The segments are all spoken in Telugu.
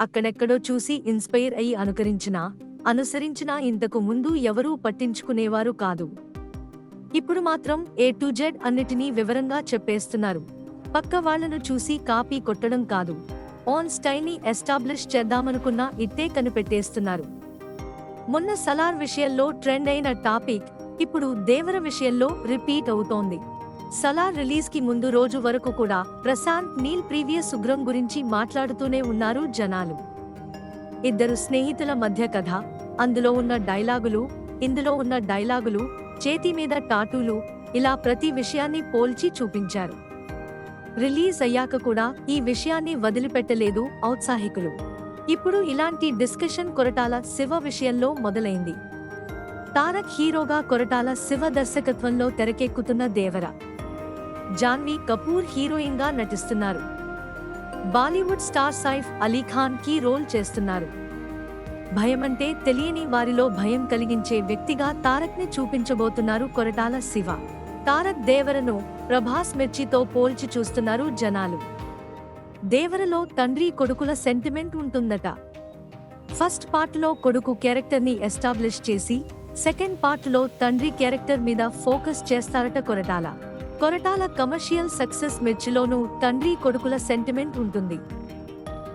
అక్కడెక్కడో చూసి ఇన్స్పైర్ అయి అనుకరించినా అనుసరించినా ఇంతకు ముందు ఎవరూ పట్టించుకునేవారు కాదు. ఇప్పుడు మాత్రం ఏ టు జెడ్ అన్నిటినీ వివరంగా చెప్పేస్తున్నారు. పక్క వాళ్ళను చూసి కాపీ కొట్టడం కాదు. ఆన్ స్టైల్ని ఎస్టాబ్లిష్ చేద్దామనుకున్నా ఇట్టే కనిపెట్టేస్తున్నారు. మొన్న సలార్ విషయంలో ట్రెండ్ అయిన టాపిక్ ఇప్పుడు దేవర విషయంలో రిపీట్ అవుతోంది. సలార్ రిలీజ్కి ముందు రోజు వరకు కూడా ప్రశాంత్ నీల్ ప్రీవియస్ ఉగ్రం గురించి మాట్లాడుతూనే ఉన్నారు జనాలు. ఇద్దరు స్నేహితుల మధ్య కథ అందులో ఉన్న డైలాగులు ఇందులో ఉన్న డైలాగులు చేతి మీద టాటూలు ఇలా ప్రతి విషయాన్ని పోల్చి చూపించారు. రిలీజ్ అయ్యాక కూడా ఈ విషయాన్ని వదిలిపెట్టలేదు ఔత్సాహికులు. ఇప్పుడు ఇలాంటి డిస్కషన్ కొరటాల శివ విషయంలో మొదలైంది. తారక్ హీరోగా కొరటాల శివ దర్శకత్వంలో తెరకెక్కుతున్న దేవర. జాన్వీ కపూర్ హీరోయిన్గా నటిస్తున్నారు. Bollywood star Saif Ali Khan key role చేస్తున్నారు. భయమంటే తెలియని వారిలో భయం కలిగించే వ్యక్తిగా తారక్ని చూపించబోతున్నారు కొరటాల శివ. తారక్ దేవరను ప్రభాస్ మిర్చితో పోల్చి చూస్తున్నారు జనాలు. దేవరలో తండ్రి కొడుకుల సెంటిమెంట్ ఉంటుందట. ఫస్ట్ పార్ట్లో కొడుకు క్యారెక్టర్ని ఎస్టాబ్లిష్ చేసి సెకండ్ పార్ట్లో తండ్రి క్యారెక్టర్ మీద ఫోకస్ చేస్తారట కొరటాల. కొరటాల కమర్షియల్ సక్సెస్ మిర్చిలోనూ తండ్రి కొడుకుల సెంటిమెంట్ ఉంటుంది.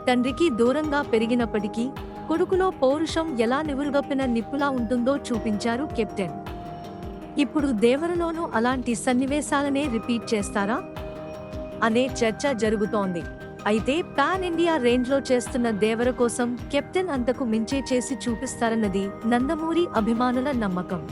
తండ్రికి దూరంగా పెరిగినప్పటికీ కొడుకులో పౌరుషం ఎలా నివురుగప్పిన నిప్పులా ఉంటుందో చూపించారు కెప్టెన్. ఇప్పుడు దేవరలోనూ అలాంటి సన్నివేశాలనే రిపీట్ చేస్తారా? అనే చర్చ జరుగుతోంది. అయితే పాన్ ఇండియా రేంజ్లో చేస్తున్న దేవర కోసం కెప్టెన్ అంతకు మించే చేసి చూపిస్తారన్నది నందమూరి అభిమానుల నమ్మకం.